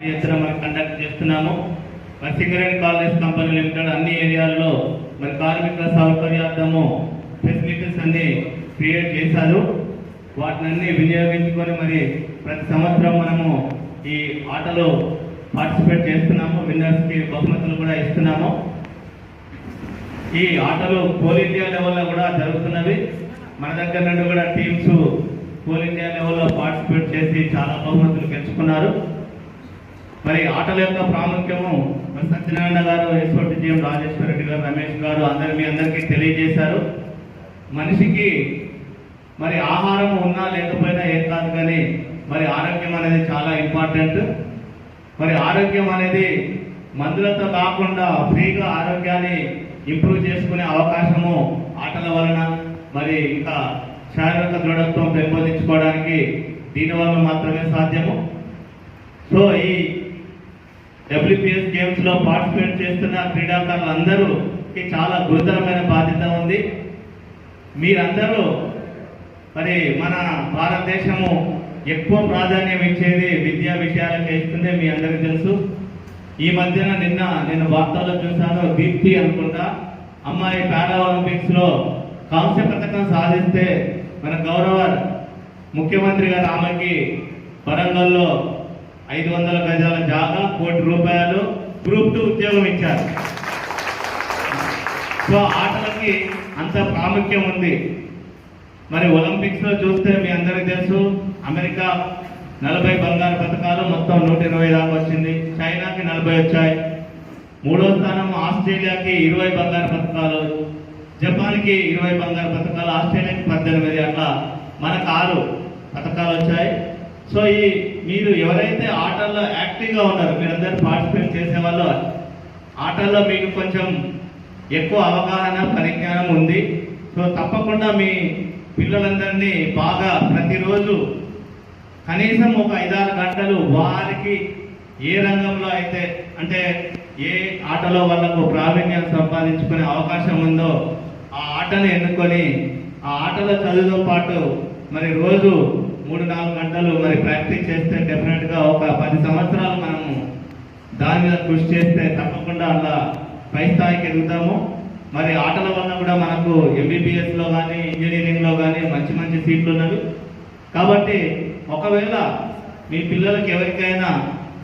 ఎత్తున మనం కండక్ట్ చేస్తున్నాము. మరి సింగరేణి కాలేజ్ కంపెనీ లిమిటెడ్ అన్ని ఏరియాల్లో మరి కార్మికుల సౌకర్యార్థము ఫెసిలిటీస్ అన్ని క్రియేట్ చేశారు. వాటిని అన్ని వినియోగించుకొని మరి ప్రతి సంవత్సరం మనము ఈ ఆటలో పార్టిసిపేట్ చేస్తున్నాము. విన్నర్స్కి బహుమతులు కూడా ఇస్తున్నాము. ఈ ఆటలు కోల్ ఇండియా లెవెల్లో కూడా జరుగుతున్నవి. మన దగ్గర నుండి కూడా టీమ్స్ కోల్ ఇండియా లెవెల్లో పార్టిసిపేట్ చేసి చాలా బహుమతులు గెలుచుకున్నారు. మరి ఆటల యొక్క ప్రాముఖ్యము మరి సత్యనారాయణ గారు ఎస్ఓటి జీఎం రాజేశ్వర రెడ్డి గారు రమేష్ గారు అందరు మీ అందరికీ తెలియజేశారు. మనిషికి మరి ఆహారం ఉన్నా లేకపోయినా ఏం కాదు కానీ మరి ఆరోగ్యం అనేది చాలా ఇంపార్టెంట్. మరి ఆరోగ్యం అనేది మందులతో కాకుండా ఫ్రీగా ఆరోగ్యాన్ని ఇంప్రూవ్ చేసుకునే అవకాశము ఆటల వలన మరి ఇంకా శారీరక దృఢత్వం పెంపొందించుకోవడానికి దీనివల్ల మాత్రమే సాధ్యము. సో ఈ డబ్ల్యూపిఎస్ గేమ్స్లో పార్టిసిపేట్ చేస్తున్న క్రీడాకారులందరూకి చాలా గురుతరమైన బాధ్యత ఉంది. మీరందరూ మరి మన భారతదేశము ఎక్కువ ప్రాధాన్యం ఇచ్చేది విద్యా విషయాలకు ఇస్తుంది మీ అందరికీ తెలుసు. ఈ మధ్యన నిన్న నేను వార్తల్లో చూశాను దీప్తి అనుకుంటా. అమ్మాయి పారా ఒలింపిక్స్లో కాంస్య పథకం సాధిస్తే మన గౌరవ ముఖ్యమంత్రి గారు ఆమెకి వరంగల్లో ఐదు వందల గజాల జాగా కోటి రూపాయలు గ్రూప్ టూ ఉద్యోగం ఇచ్చారు. సో ఆటలకి అంత ప్రాముఖ్యం ఉంది. మరి ఒలింపిక్స్లో చూస్తే మీ అందరికీ తెలుసు అమెరికా నలభై బంగారు పథకాలు మొత్తం నూట ఇరవై దాకా వచ్చింది. చైనాకి నలభై వచ్చాయి. మూడో స్థానం ఆస్ట్రేలియాకి ఇరవై బంగారు పథకాలు. జపాన్కి ఇరవై బంగారు పథకాలు ఆస్ట్రేలియాకి పద్దెనిమిది. అట్లా మనకు ఆరు పథకాలు వచ్చాయి. సో ఈ మీరు ఎవరైతే ఆటల్లో యాక్టివ్గా ఉన్నారో మీరందరూ పార్టిసిపేట్ చేసే వాళ్ళు ఆటల్లో మీకు కొంచెం ఎక్కువ అవగాహన పరిజ్ఞానం ఉంది. సో తప్పకుండా మీ పిల్లలందరినీ బాగా ప్రతిరోజు కనీసం ఒక ఐదారు గంటలు వారికి ఏ రంగంలో అయితే అంటే ఏ ఆటలో వాళ్ళకు ప్రావీణ్యం సంపాదించుకునే అవకాశం ఉందో ఆ ఆటను ఎన్నుకొని ఆ ఆటలో చదువుతో పాటు మరి రోజు మూడు నాలుగు గంటలు మరి ప్రాక్టీస్ చేస్తే డెఫినెట్గా ఒక పది సంవత్సరాలు మనము దాని మీద కృషి చేస్తే తప్పకుండా అలా పై స్థాయికి ఎదుగుతాము. మరి ఆటల వల్ల కూడా మనకు ఎంబీబీఎస్లో కానీ ఇంజనీరింగ్లో కానీ మంచి మంచి సీట్లు ఉన్నవి. కాబట్టి ఒకవేళ మీ పిల్లలకి ఎవరికైనా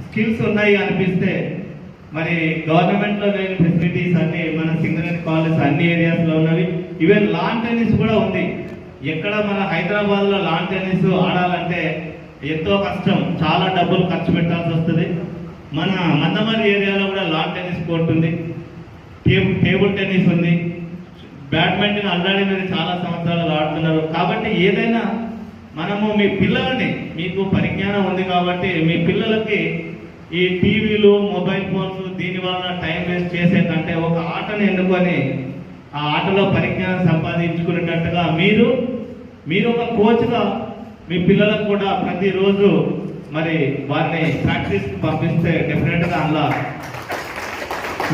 స్కిల్స్ ఉన్నాయి అనిపిస్తే మరి గవర్నమెంట్లో లేని ఫెసిలిటీస్ అన్ని మన సింగరేణి కాలేజ్ అన్ని ఏరియాస్లో ఉన్నవి. ఈవెన్ లాన్ టెన్నిస్ కూడా ఉంది. ఎక్కడ మన హైదరాబాద్లో లాన్ టెన్నిస్ ఆడాలంటే ఎంతో కష్టం చాలా డబ్బులు ఖర్చు పెట్టాల్సి వస్తుంది. మన మందమరి ఏరియాలో కూడా లాన్ టెన్నిస్ కోర్ట్ ఉంది. టేబుల్ టేబుల్ టెన్నిస్ ఉంది. బ్యాడ్మింటన్ ఆల్రెడీ మీరు చాలా సంవత్సరాలు ఆడుతున్నారు. కాబట్టి ఏదైనా మనము మీ పిల్లలని మీకు పరిజ్ఞానం ఉంది కాబట్టి మీ పిల్లలకి ఈ టీవీలు మొబైల్ ఫోన్స్ దీని వలన టైం వేస్ట్ చేసే కంటే ఒక ఆటను ఎన్నుకొని ఆ ఆటలో పరిజ్ఞానం సంపాదించుకునేటట్టుగా మీరు మీరు ఒక కోచ్గా మీ పిల్లలకు కూడా ప్రతిరోజు మరి వారిని ప్రాక్టీస్కి పంపిస్తే డెఫినెట్గా అందులో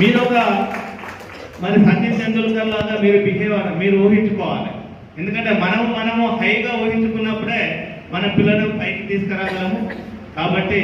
మీరు ఒక మరి సచిన్ టెండూల్కర్ లాగా మీరు బిహేవ్ మీరు ఊహించుకోవాలి. ఎందుకంటే మనము మనము హైగా ఊహించుకున్నప్పుడే మన పిల్లలను పైకి తీసుకురాగలము. కాబట్టి